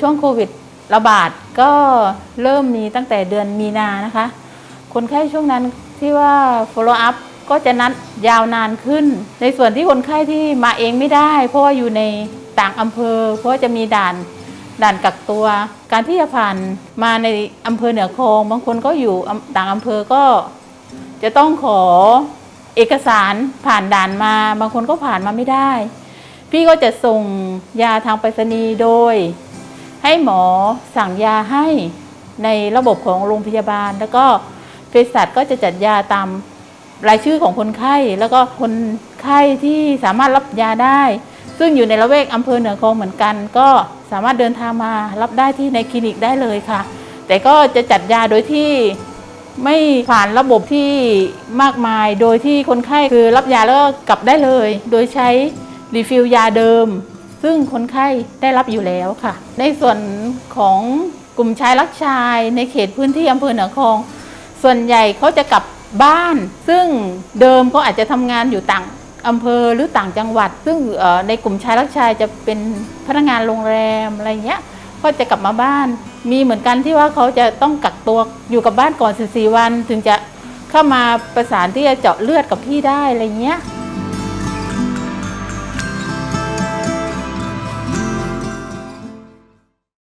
ช่วงโควิดระบาดก็เริ่มมีตั้งแต่เดือนมีนานะคะ คนไข้ช่วงนั้นที่ว่า follow up ก็จะนัดยาวนานขึ้น ในส่วนที่คนไข้ที่มาเองไม่ได้ เพราะว่าอยู่ในต่างอำเภอ เพราะาจะมีด่านด่านกักตัว การที่จะผ่านมาในอำเภอเหนือคลอง บางคนก็อยู่ต่างอำเภอก็จะต้องขอเอกสารผ่านด่านมา บางคนก็ผ่านมาไม่ได้ พี่ก็จะส่งยาทางไปรษณีย์โดย ให้หมอสั่งยาให้ในระบบของโรงพยาบาล แล้วก็เภสัชก็จะจัดยาตามรายชื่อของคนไข้ แล้วก็คนไข้ที่สามารถรับยาได้ ซึ่งอยู่ในละเวกอำเภอเหนือคลองเหมือนกัน ก็สามารถเดินทางมารับได้ที่ในคลินิกได้เลยค่ะ แต่ก็จะจัดยาโดยที่ไม่ผ่านระบบที่มากมาย โดยที่คนไข้คือรับยาแล้วก็กลับได้เลย โดยใช้รีฟิลยาเดิม ซึ่งคนไข้ได้รับอยู่แล้วค่ะ ในส่วนของกลุ่มชายรักชายในเขตพื้นที่อำเภอเหนือคลอง ส่วนใหญ่เขาจะกลับบ้าน ซึ่งเดิมเขาอาจจะทำงานอยู่ต่างอำเภอหรือต่างจังหวัด ซึ่งในกลุ่มชายรักชายจะเป็นพนักงานโรงแรมอะไรเงี้ยก็จะกลับมาบ้าน มีเหมือนกันที่ว่าเขาจะต้องกักตัวอยู่กับบ้านก่อน 14 วัน ถึงจะเข้ามาประสานที่จะเจาะเลือดกับพี่ได้อะไรเงี้ย